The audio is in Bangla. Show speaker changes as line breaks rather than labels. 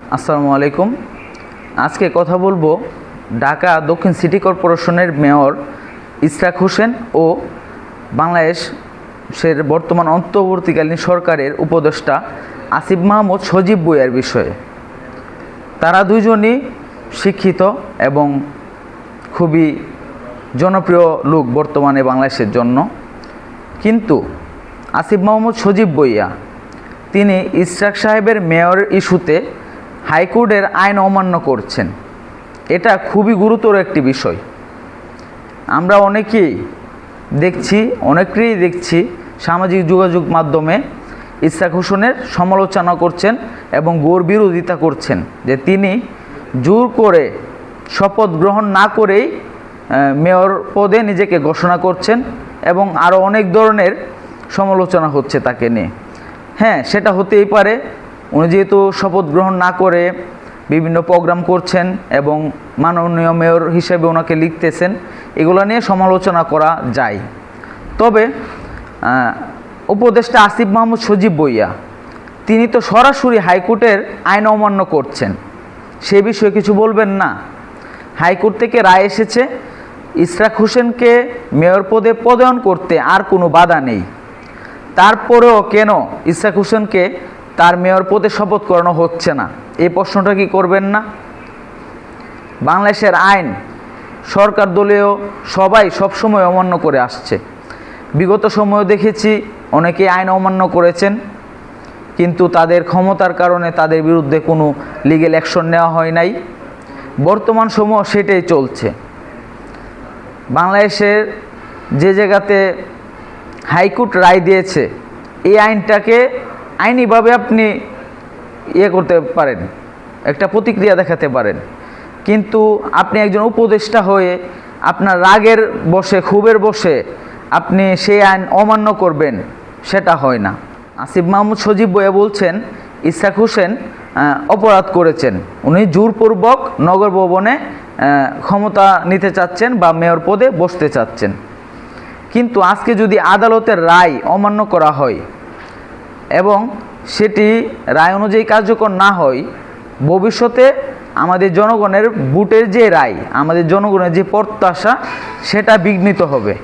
আসসালামু আলাইকুম। আজকে কথা বলব ঢাকা দক্ষিণ সিটি কর্পোরেশনের মেয়র ইসরাক হোসেন ও বাংলাদেশের বর্তমান অন্তর্বর্তীকালীন সরকারের উপদেষ্টা আসিফ মাহমুদ সজীব বইয়ার বিষয়ে। তারা দুইজনই শিক্ষিত এবং খুবই জনপ্রিয় লোক বর্তমানে বাংলাদেশের জন্য। কিন্তু আসিফ মাহমুদ সজীব বইয়া, তিনি ইসরাক সাহেবের মেয়র ইস্যুতে হাইকোর্টের আইন অমান্য করছেন। এটা খুবই গুরুতর একটি বিষয়। আমরা অনেকেই দেখছি অনেকেই দেখছি সামাজিক যোগাযোগ মাধ্যমে ইসরাক হোসেনের সমালোচনা করছেন এবং গোর বিরোধিতা করছেন যে তিনি জোর করে শপথ গ্রহণ না করেই মেয়র পদে নিজেকে ঘোষণা করছেন এবং আরও অনেক ধরনের সমালোচনা হচ্ছে তাকে নিয়ে। হ্যাঁ সেটা হতেই পারে উনি যেহেতু শপথ গ্রহণ না করে বিভিন্ন প্রোগ্রাম করছেন এবং মাননীয় মেয়র হিসেবে ওনাকে লিখতেছেন, এগুলো নিয়ে সমালোচনা করা যায়। তবে উপদেষ্টা আসিফ মাহমুদ সজীব বইয়া, তিনি তো সরাসরি হাইকোর্টের আইন অমান্য করছেন। সে বিষয়ে কিছু বলবেন না। হাইকোর্ট থেকে রায় এসেছে ইসরাক হোসেনকে মেয়র পদে পদায়ন করতে আর কোনো বাধা নেই। তারপরেও কেন ইসরাক হোসেনকে তার মেয়র পদে শপথ করানো হচ্ছে না। এই প্রশ্নটা কি করবেন না? বাংলাদেশের আইন, সরকার দলীয় সবাই সবসময় অমান্য করে আসছে। বিগত সময়েও দেখেছি অনেকে আইন অমান্য করেছেন, কিন্তু তাদের ক্ষমতার কারণে তাদের বিরুদ্ধে কোনো লিগেল অ্যাকশন নেওয়া হয় নাই। বর্তমান সময় সেটাই চলছে। বাংলাদেশের যে জায়গাতে হাইকোর্ট রায় দিয়েছে, এই আইনটাকে আইনিভাবে আপনি ইয়ে করতে পারেন, একটা প্রতিক্রিয়া দেখাতে পারেন। কিন্তু আপনি একজন উপদেষ্টা হয়ে আপনার রাগের বসে, ক্ষোভের বসে আপনি সেই আইন অমান্য করবেন, সেটা হয় না। আসিফ মাহমুদ সজীব বইয়া বলছেন ইসাক হোসেন অপরাধ করেছেন। উনি জোরপূর্বক নগর ভবনে ক্ষমতা নিতে চাচ্ছেন বা মেয়র পদে বসতে চাচ্ছেন। কিন্তু আজকে যদি আদালতের রায় অমান্য করা হয় এবং সেটি রায় অনুযায়ী কার্যকর না হয়, ভবিষ্যতে আমাদের জনগণের বুটের যে রায়, আমাদের জনগণের যে প্রত্যাশা, সেটা বিঘ্নিত হবে।